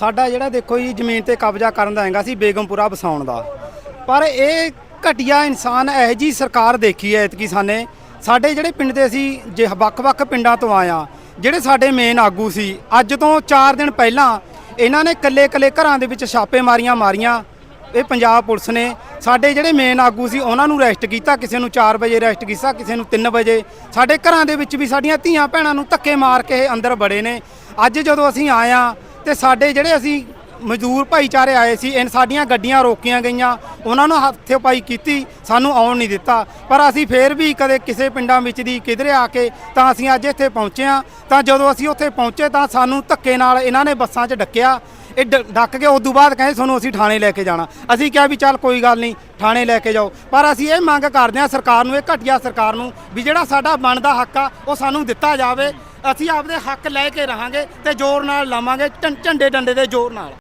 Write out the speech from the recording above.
ਸਾਡਾ ਜਿਹੜਾ ਦੇਖੋ ਜੀ ਜ਼ਮੀਨ ਤੇ ਕਬਜ਼ਾ ਕਰਨ ਦਾ ਹੈਗਾ ਸੀ ਬੇਗਮਪੁਰਾ ਵਸਾਉਣ ਦਾ। ਪਰ ਇਹ ਘਟੀਆ ਇਨਸਾਨ ਇਹ ਜੀ ਸਰਕਾਰ ਦੇਖੀ ਹੈ ਇਤਕੀ ਸਾਨੇ ਸਾਡੇ ਜਿਹੜੇ ਪਿੰਡ ਦੇ ਅਸੀਂ ਜੇ ਵੱਖ-ਵੱਖ ਪਿੰਡਾਂ ਤੋਂ ਆਇਆ ਜਿਹੜੇ ਸਾਡੇ ਮੇਨ ਆਗੂ ਸੀ, ਅੱਜ ਤੋਂ 4 ਦਿਨ ਪਹਿਲਾਂ ਇਹਨਾਂ ਨੇ ਕੱਲੇ-ਕੱਲੇ ਘਰਾਂ ਦੇ ਵਿੱਚ ਛਾਪੇ ਮਾਰੀਆਂ ਮਾਰੀਆਂ। ਇਹ ਪੰਜਾਬ ਪੁਲਿਸ ਨੇ। ਸਾਡੇ ਜਿਹੜੇ ਮੇਨ ਆਗੂ ਸੀ, ਉਹਨਾਂ ਨੂੰ ਅਰੈਸਟ ਕੀਤਾ, ਕਿਸੇ ਨੂੰ 4 ਵਜੇ ਅਰੈਸਟ ਕੀਤਾ, ਕਿਸੇ ਨੂੰ 3 ਵਜੇ। ਸਾਡੇ ਘਰਾਂ ਦੇ ਵਿੱਚ ਵੀ ਸਾਡੀਆਂ ਧੀਆਂ ਭੈਣਾਂ ਨੂੰ ਧੱਕੇ ਮਾਰ ਕੇ ਇਹ ਅੰਦਰ ਬੜੇ ਨੇ। ਅੱਜ ਜਦੋਂ ਅਸੀਂ ਆਇਆ ਤੇ ਸਾਡੇ ਜਿਹੜੇ ਅਸੀਂ ਮਜ਼ਦੂਰ ਭਾਈਚਾਰੇ ਆਏ ਸੀ ਇਹ ਸਾਡੀਆਂ ਗੱਡੀਆਂ ਰੋਕੀਆਂ ਗਈਆਂ, ਉਹਨਾਂ ਨੂੰ ਹੱਥੇ ਪਾਈ ਕੀਤੀ, ਸਾਨੂੰ ਆਉਣ ਨਹੀਂ ਦਿੱਤਾ। ਪਰ ਅਸੀਂ ਫੇਰ ਵੀ ਕਦੇ ਕਿਸੇ ਪਿੰਡਾਂ ਵਿੱਚ ਦੀ ਕਿਧਰੇ ਆ ਕੇ ਤਾਂ ਅਸੀਂ ਅੱਜ ਇੱਥੇ ਪਹੁੰਚੇ ਹਾਂ। ਤਾਂ ਜਦੋਂ ਅਸੀਂ ਉੱਥੇ ਪਹੁੰਚੇ ਤਾਂ ਸਾਨੂੰ ਧੱਕੇ ਨਾਲ ਇਹਨਾਂ ਨੇ ਬੱਸਾਂ 'ਚ ਡੱਕਿਆ। ਇਹ ਡ- ਡੱਕ ਕੇ ਉਸ ਤੋਂ ਬਾਅਦ ਕਹਿੰਦੇ ਤੁਹਾਨੂੰ ਅਸੀਂ ਥਾਣੇ ਲੈ ਕੇ ਜਾਣਾ। ਅਸੀਂ ਕਿਹਾ ਵੀ ਚੱਲ ਕੋਈ ਗੱਲ ਨਹੀਂ, ਥਾਣੇ ਲੈ ਕੇ ਜਾਓ। ਪਰ ਅਸੀਂ ਇਹ ਮੰਗ ਕਰਦੇ ਹਾਂ ਸਰਕਾਰ ਨੂੰ, ਇਹ ਘਟੀਆ ਸਰਕਾਰ ਨੂੰ ਵੀ ਜਿਹੜਾ ਸਾਡਾ ਬਣਦਾ ਹੱਕ ਆ, ਉਹ ਸਾਨੂੰ ਦਿੱਤਾ ਜਾਵੇ। ਅਸੀਂ ਆਪਦੇ ਹੱਕ ਲੈ ਕੇ ਰਹਾਂਗੇ ਤੇ ਜ਼ੋਰ ਨਾਲ ਲਾਵਾਂਗੇ, ਝੰ- ਝੰਡੇ ਡੰਡੇ ਦੇ ਜ਼ੋਰ ਨਾਲ।